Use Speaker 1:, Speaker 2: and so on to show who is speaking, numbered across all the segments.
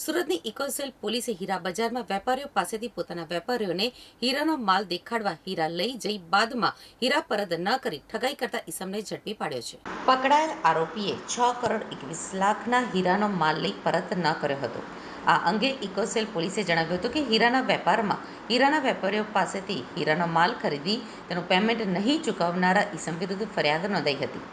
Speaker 1: સુરતની ઇકોસેલ પોલીસે હીરા બજારમાં વેપારીઓ પાસેથી પોતાના વેપારીઓને હીરાનો માલ દેખાડવા હીરા લઈ જઈ બાદમાં હીરા પરત ન કરી ઠગાઈ કરતા ઈસમને ઝડપી પાડ્યો છે. પકડાયેલ આરોપીએ છ કરોડ એકવીસ લાખના હીરાનો માલ લઈ પરત ન કર્યો હતો. આ અંગે ઇકોસેલ પોલીસે જણાવ્યું હતું કે હીરાના વેપારમાં હીરાના વેપારીઓ પાસેથી હીરાનો માલ ખરીદી તેનું પેમેન્ટ નહીં ચૂકવનારા ઈસમ વિરુદ્ધ ફરિયાદ નોંધાઈ હતી.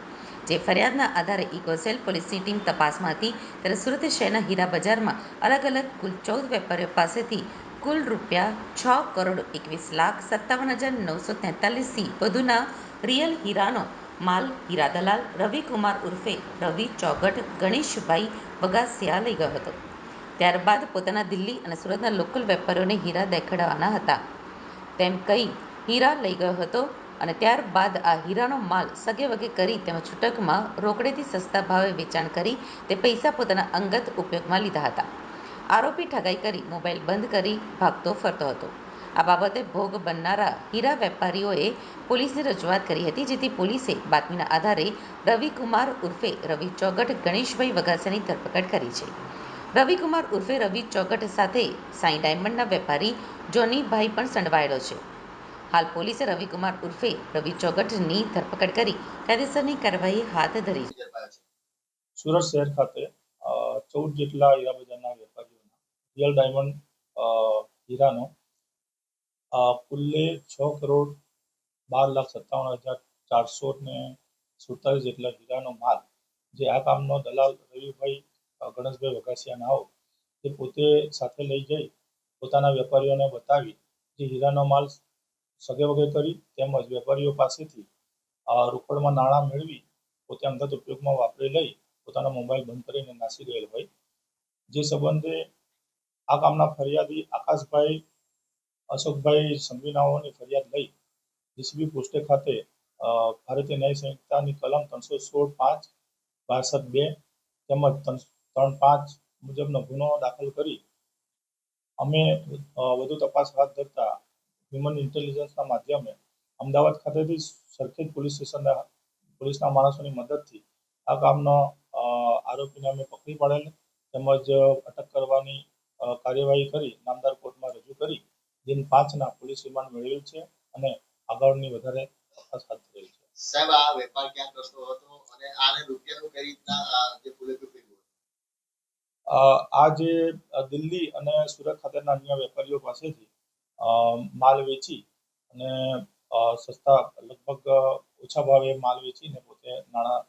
Speaker 1: જે ફરિયાદના આધારે ઇકોસેલ પોલીસની ટીમ તપાસમાં હતી, ત્યારે સુરત શહેરના હીરા બજારમાં અલગ અલગ કુલ ચૌદ વેપારીઓ પાસેથી કુલ રૂપિયા છ કરોડ એકવીસ લાખ સત્તાવન હજાર નવસો તેતાલીસથી વધુના રિયલ હીરાનો માલ હીરા દલાલ રવિકુમાર ઉર્ફે રવિ ચોગટ ગણેશભાઈ બગાસિયા લઈ ગયો હતો. ત્યારબાદ પોતાના દિલ્હી અને સુરતના લોકલ વેપારીઓને હીરા દેખાડવાના હતા. તેમ કહી હીરા લઈ ગયો હતો અને ત્યારબાદ આ હીરાનો માલ સગે વગે કરી તેમજ છૂટકમાં રોકડેથી સસ્તા ભાવે વેચાણ કરી તે પૈસા પોતાના અંગત ઉપયોગમાં લીધા હતા. આરોપી ઠગાઈ કરી મોબાઈલ બંધ કરી ભાગતો ફરતો હતો. આ બાબતે ભોગ બનનારા હીરા વેપારીઓએ પોલીસને રજૂઆત કરી હતી, જેથી પોલીસે બાતમીના આધારે રવિકુમાર ઉર્ફે રવિ ચોગટ ગણેશભાઈ વઘાસિયાની ધરપકડ કરી છે. રવિકુમાર ઉર્ફે રવિ ચોગટ સાથે સાઈ ડાયમંડના વેપારી જોનીભાઈ પણ સંડવાયેલો છે. હાલ પોલીસે રવિકુમાર ઉર્ફે રવિ ચોગટની ધરપકડ કરી કાયદેસરની કાર્યવાહી હાથ ધરી
Speaker 2: સુરત શહેર ખાતે ચૌદ જેટલા હીરા બજારના વેપારીઓના રિયલ ડાયમંડ હીરાનો કુલ્લે છ કરોડ બાર લાખ સત્તાવન હજાર ચારસો ને સુડતાલીસ જેટલા હીરાનો માલ, જે આ કામનો દલાલ રવિભાઈ ગણેશભાઈ વઘાસિયા નાઓ તે પોતે સાથે લઈ જઈ પોતાના વેપારીઓને બતાવી જે હીરાનો માલ સગે વગે કરી તેમજ વેપારીઓ પાસેથી રોકડમાં નાણાં મેળવી પોતે અંગત ઉપયોગમાં વાપરી લઈ પોતાનો મોબાઈલ બંધ કરીને નાસી ગયેલ હોય. જે સંબંધે આ કામના ફરિયાદી આકાશભાઈ, અશોકભાઈ સંઘવીનાઓની ફરિયાદ લઈ ડીસીબી પોસ્ટે ખાતે ભારતીય ન્યાય સંહિતાની કલમ ત્રણસો સોળ પાંચ, બાસઠ બે તેમજ ત્રણ પાંચ મુજબનો ગુનો દાખલ કરી અમે વધુ તપાસ હાથ ધરતા હ્યુમન ઇન્ટેલિજન્સના માધ્યમે અમદાવાદ ખાતેથી સરખેજ પોલીસ સ્ટેશનના પોલીસના માણસોની મદદથી આ કામનો આરોપીને અમે પકડી પાડેલ તેમજ અટક કરવાની કાર્યવાહી કરી નામદાર કોર્ટમાં રજૂ કરી દિન પાંચના પોલીસ રિમાન્ડ મેળવેલ છે અને આગળની વધારે તપાસ હાથ ધરેલ છે.
Speaker 3: સાહેબ આ વેપાર ક્યાં કરતો હતો અને આને રૂપિયાનું કઈ રીતના જે પુલેતું
Speaker 2: આ જે દિલ્હી અને સુરત ખાતેના અન્ય વેપારીઓ પાસેથી માલ વેચી અને સસ્તા લગભગ ઓછા ભાવે માલ વેચીને પોતે નાણાં